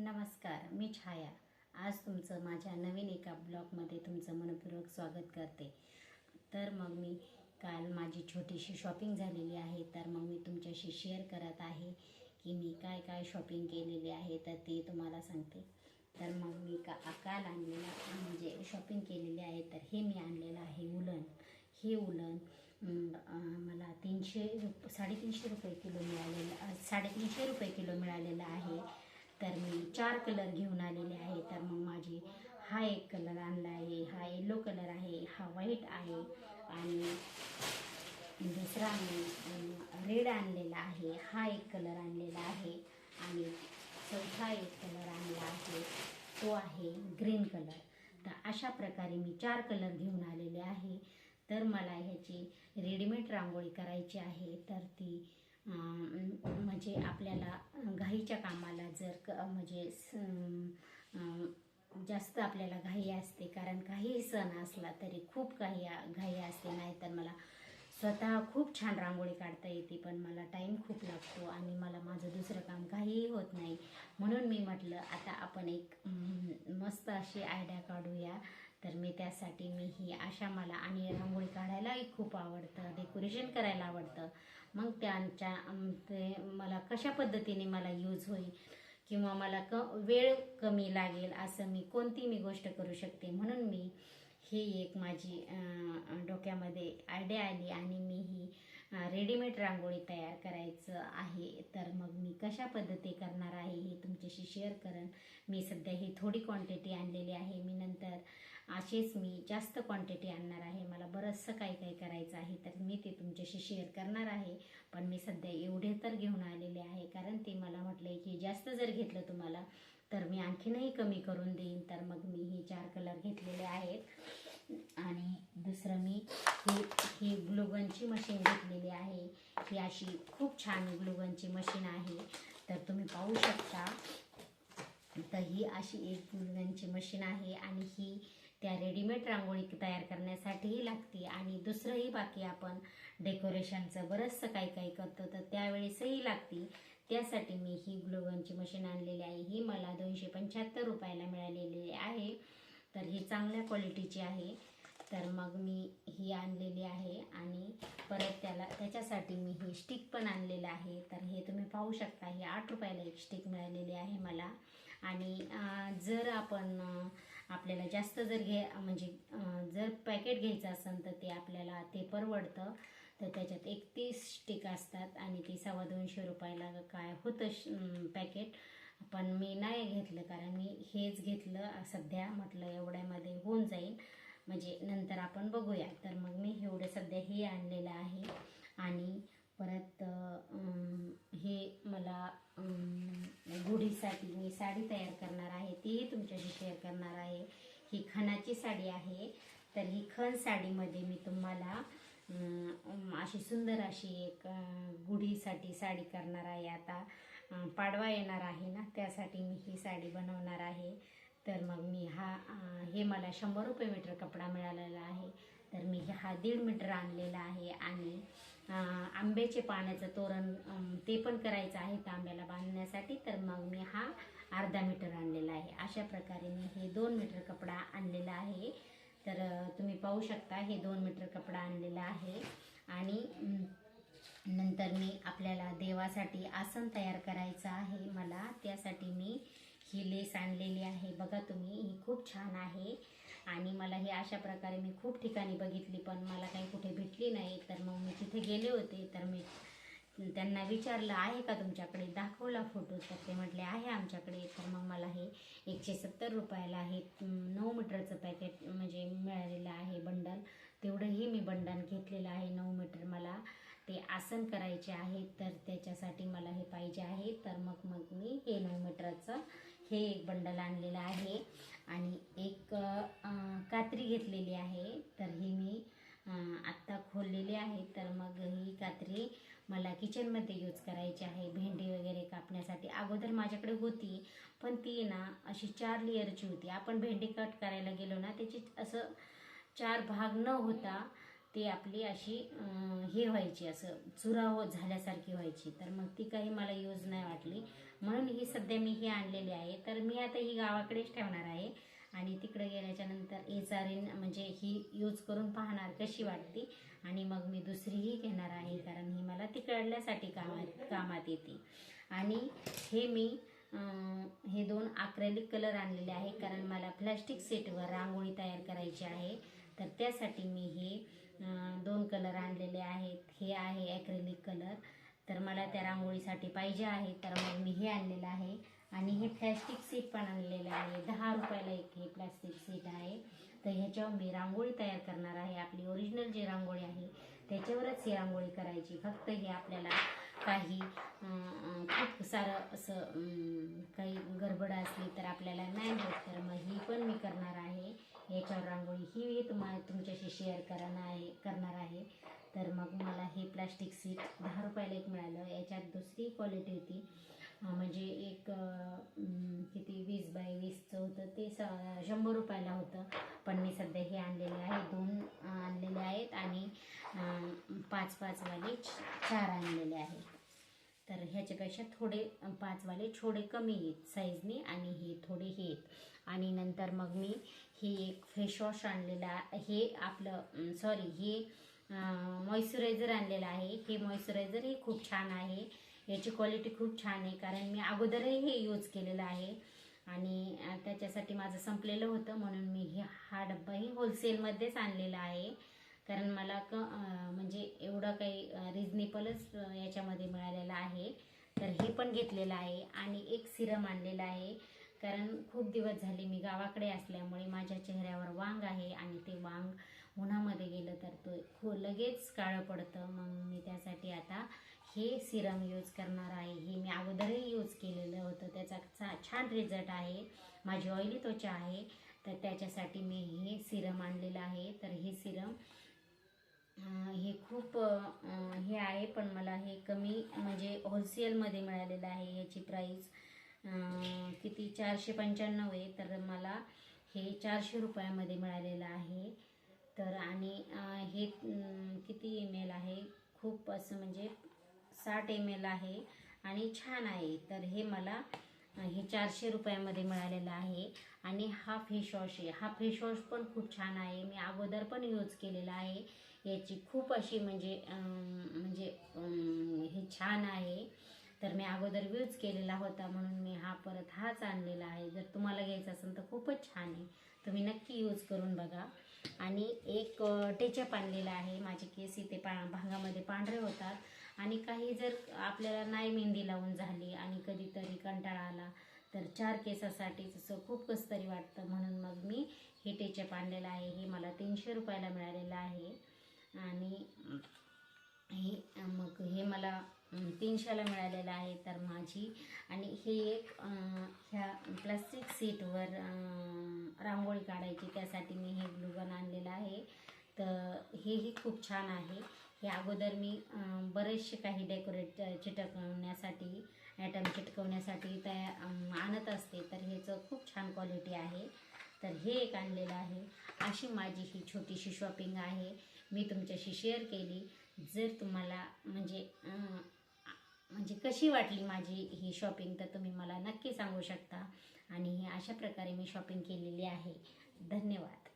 नमस्कार मी छाया. आज तुमचं माझ्या नवीन एका ब्लॉगमध्ये तुमचं मनपूर्वक स्वागत करते. तर मग मी काल माझी छोटीशी शॉपिंग झालेली आहे. तर मग मी तुमच्याशी शेअर करत आहे की मी काय काय शॉपिंग केलेली आहे तर ते तुम्हाला सांगते. तर मग मी का काल आणलेला म्हणजे शॉपिंग केलेली आहे तर हे मी आणलेलं आहे उलन. हे उलन मला तीनशे रुप साडेतीनशे रुपये किलो मिळालेलं साडेतीनशे रुपये किलो मिळालेलं आहे. तर मी चार कलर घेऊन आलेले आहे. तर मग माझी हा एक कलर आणला आहे हा येलो कलर आहे हा व्हाईट आहे आणि दुसरा मी रेड आणलेला आहे. हा एक कलर आणलेला आहे आणि चौथा एक कलर आणला आहे. तो आहे ग्रीन कलर. तर अशा प्रकारे मी चार कलर घेऊन आलेले आहे. तर मला ह्याची रेडीमेड रांगोळी करायची आहे. तर ती म्हणजे आपल्याला घाईच्या कामाला जर क म्हणजे स- जास्त आपल्याला घाई असते कारण काही सण असला तरी खूप काही घाई असते नाहीतर मला स्वतः खूप छान रांगोळी काढता येते पण मला टाईम खूप लागतो आणि मला माझं दुसरं काम काहीही होत नाही. म्हणून मी म्हटलं आता आपण एक मस्त अशी आयडिया काढूया. तर मी त्यासाठी मी ही अशा मला आणि रांगोळी काढायलाही खूप आवडतं डेकोरेशन करायला आवडतं. मग त्यांच्या ते मला कशा पद्धतीने मला यूज होईल किंवा मला क वेळ कमी लागेल असं मी कोणती मी गोष्ट करू शकते म्हणून मी ही एक माझी डोक्यामध्ये आयडिया आली आणि मी ही रेडीमेड रांगोळी तयार करायचं आहे. तर मग मी कशा पद्धती करणार आहे हे तुमच्याशी शेअर करेन मी सध्या ही थोडी क्वांटिटी आणलेली आहे. मी नंतर असेच मी जास्त क्वांटिटी आणणार आहे. मला बरंचसं काही काही करायचं आहे तर मी ते तुमच्याशी शेअर करणार आहे. पण मी सध्या एवढे तर घेऊन आलेले आहे कारण ते मला म्हटलंय की जास्त जर घेतलं तुम्हाला तर मी आणखीनही कमी करून देईन. तर मग मी हे चार कलर घेतलेले आहेत. आणि दुसरं मी ही ही ग्लुगनची मशीन घेतलेली आहे. ही अशी खूप छान ग्लुगनची मशीन आहे. तर तुम्ही पाहू शकता. तर ही अशी एक ग्लुगनची मशीन आहे. आणि ही त्या रेडीमेड रांगोळी तयार करण्यासाठीही लागते. आणि दुसरंही बाकी आपण डेकोरेशनचं बरंचसं काही काही करतो तर त्यावेळेसही लागते. त्यासाठी मी ही ग्लुगनची मशीन आणलेली आहे. ही मला दोनशे पंच्याहत्तर रुपयाला मिळालेली आहे. तर ही चांगल्या क्वालिटीची आहे. तर मग मी ही आणलेली आहे आणि परत त्याला त्याच्यासाठी मी ही स्टिक पण आणलेलं आहे. तर हे तुम्ही पाहू शकता ही आठ रुपयाला एक स्टिक मिळालेली आहे मला. आणि जर आपण आपल्याला जास्त जर घे म्हणजे जर पॅकेट घ्यायचं असेल तर ते आपल्याला ते परवडतं. तर त्याच्यात एकतीस स्टिक असतात आणि ती सव्वा दोनशे रुपयाला काय होतं पॅकेट पण मी नाही घेतलं कारण मी हेच घेतलं सध्या म्हटलं एवढ्यामध्ये होऊन जाईल. म्हणजे नंतर आपण बघूया. तर मग मी एवढं सध्या हे आणलेलं आहे. आणि परत हे मला गुढीसाठी मी साडी तयार करणार आहे तीही तुमच्याशी शेअर करणार आहे. ही खणाची साडी आहे. तर ही खण साडीमध्ये मी तुम्हाला अशी सुंदर अशी एक गुढीसाठी साडी करणार आहे. आता पाडवा येणार आहे ना त्यासाठी मी ही साडी बनवणार आहे. तर मग मी हा हे मला शंभर रुपये मीटर कपडा मिळालेला आहे. तर मी हा दीड मीटर आणलेला आहे आणि आंब्याचे पाण्याचं तोरण ते पण करायचं आहे तांब्याला बांधण्यासाठी. तर मग मी हा अर्धा मीटर आणलेला आहे. अशा प्रकारे मी हे दोन मीटर कपडा आणलेला आहे. तर तुम्ही पाहू शकता हे दोन मीटर कपडा आणलेला आहे. आणि नंतर मी आपल्याला देवासाठी आसन तयार करायचं आहे मला. त्यासाठी मी ही लेस आणलेली आहे. बघा तुम्ही ही खूप छान आहे. आणि मला ही अशा प्रकारे मी खूप ठिकाणी बघितली पण मला काही कुठे भेटली नाही. तर मग मी तिथे गेले होते. तर मी त्यांना विचारलं आहे का तुमच्याकडे? दाखवला फोटो तर ते म्हटले आहे आमच्याकडे. तर मग मला हे एकशे सत्तर रुपयाला हे नऊ मीटरचं पॅकेट म्हणजे मिळालेलं आहे बंडल. तेवढंही मी बंडल घेतलेलं आहे नऊ मीटर मला ते आसन करायचे आहे. तर त्याच्यासाठी मला हे पाहिजे आहे. तर मग मग मी हे नऊ मीटरचं हे एक बंडल आणलेलं आहे आणि एक कात्री घेतलेली आहे. तर ही मी आत्ता खोललेली आहे. तर मग ही कात्री मला किचनमध्ये यूज करायची आहे. भेंडी वगैरे कापण्यासाठी. अगोदर माझ्याकडे होती पण ती ना अशी चार लेअरची होती. आपण भेंडी कट करायला गेलो ना त्याची असं चार भाग न होता ती आपली अशी हे व्हायची असं चुराव झाल्यासारखी व्हायची. तर मग ती काही मला यूज नाही वाटली. म्हणून ही सध्या मी ही आणलेली आहे. तर मी आता ही गावाकडेच ठेवणार आहे. आणि तिकडे गेल्याच्यानंतर एचारीन म्हणजे ही यूज करून पाहणार कशी वाटते. आणि मग मी दुसरीही घेणार आहे कारण ही मला तिकडल्यासाठी कामात कामात येते. आणि हे मी हे दोन आक्रेलिक कलर आणलेले आहे कारण मला प्लॅस्टिक सेटवर रांगोळी तयार करायची आहे. तर त्यासाठी मी हे दोन कलर आणलेले आहेत. हे आहे ॲक्रेलिक कलर. तर मला त्या रांगोळीसाठी पाहिजे आहे तर मग मी हे आणलेलं आहे. आणि हे प्लॅस्टिक सीट पण आणलेलं आहे. दहा रुपयाला एक हे प्लॅस्टिक सीट आहे. तर ह्याच्यावर मी रांगोळी तयार करणार आहे. आपली ओरिजिनल जी रांगोळी आहे त्याच्यावरच ही रांगोळी करायची. फक्त हे आपल्याला काही खूप सारं असं काही गडबड असली तर आपल्याला नाही होत तर मग ही पण मी करणार आहे ही तुम्हा तुमच्याशी शेअर करणार आहे करणार आहे. तर मग मला हे प्लास्टिक सीट दहा रुपयाला एक मिळालं. याच्यात दुसरी क्वालिटी होती. म्हणजे एक किती? वीस बाय वीसचं होतं. ते स शंभर रुपयाला होतं. पण मी सध्या हे आणलेले आहे. दोन आणलेले आहेत आणि पाच पाचवाले चार आणलेले आहेत. तर ह्याच्यापेक्षा थोडे पाचवाले थोडे कमी आहेत साईजने आणि हे थोडे हे आहेत. आणि नंतर मग मी हे एक फेसवॉश आणलेला हे आपलं सॉरी हे मॉइश्चरायझर आणलेलं आहे. हे मॉइश्चरायझर हे खूप छान आहे. याची क्वालिटी खूप छान आहे कारण मी अगोदरही हे यूज केलेलं आहे. आणि त्याच्यासाठी माझं संपलेलं होतं म्हणून मी हे हा डब्बाही होलसेलमध्येच आणलेला आहे. कारण मला क म्हणजे एवढं काही रिजनेबलच याच्यामध्ये मिळालेलं आहे. तर हे पण घेतलेलं आहे आणि एक सिरम आणलेलं आहे. कारण खूप दिवस झाले मी गावाकडे असल्यामुळे माझ्या चेहऱ्यावर वांग आहे आणि ते वांग उन्हामध्ये गेलं तर तो खो लगेच काळं पडतं. मग मी त्यासाठी आता हे सिरम यूज करणार आहे. हे मी अगोदरही यूज केलेलं होतं. त्याचा चा छान रिझल्ट आहे. माझी ऑइली त्वचा आहे. तर त्याच्यासाठी मी हे सिरम आणलेलं आहे. तर हे सिरम हे खूप हे आहे पण मला हे कमी म्हणजे होलसेलमध्ये मिळालेलं आहे याची प्राईस किती? चारशे पंच्याण्णव आहे तर मला हे चारशे रुपयामध्ये मिळालेलं आहे. तर आणि हे किती एम एल आहे? खूप असं म्हणजे साठ एम एल आहे आणि छान आहे. तर हे मला हे चारशे रुपयामध्ये मिळालेलं आहे. आणि हा फेशवॉश आहे. हा फेशवॉश पण खूप छान आहे. मी अगोदर पण यूज केलेला आहे. याची खूप अशी म्हणजे म्हणजे हे छान आहे. तर मी अगोदर यूज केलेला होता म्हणून मी हा परत हाच आणलेला आहे. जर तुम्हाला घ्यायचा असेल तर खूपच छान आहे. तुम्ही नक्की यूज करून बघा. आणि एक टेचप टेचअप आणलेला आहे. माझे केस इथे पा भांगामध्ये पांढरे होतात. आणि काही जर आपल्याला नाही मेहंदी लावून झाली आणि कधीतरी कंटाळा आला तर चार केसासाठी जसं खूप कसं तरी वाटतं. म्हणून मग मी हे टेचअप आणलेलं आहे. हे मला तीनशे रुपयाला मिळालेलं आहे. आणि हे मग हे मला तीनशेला मिळालेलं आहे तर माझी. आणि हे एक ह्या प्लास्टिक सीटवर रांगोळी काढायची. त्यासाठी मी हे ग्लुगन आणलेलं आहे. तर हेही खूप छान आहे. हे अगोदर मी बरेचसे काही डेकोरेट चिटकवण्यासाठी ॲटम चिटकवण्यासाठी तयार आणत असते. तर ह्याचं खूप छान क्वालिटी आहे. तर हे एक आणलेलं आहे. अशी माझी ही छोटीशी शॉपिंग आहे. मी तुमच्याशी शेअर केली. जर तुम्हाला म्हणजे म्हणजे कशी वाटली माझी ही शॉपिंग तर तुम्ही मला नक्की सांगू शकता. आणि अशा प्रकारे मी शॉपिंग केलेली आहे. धन्यवाद.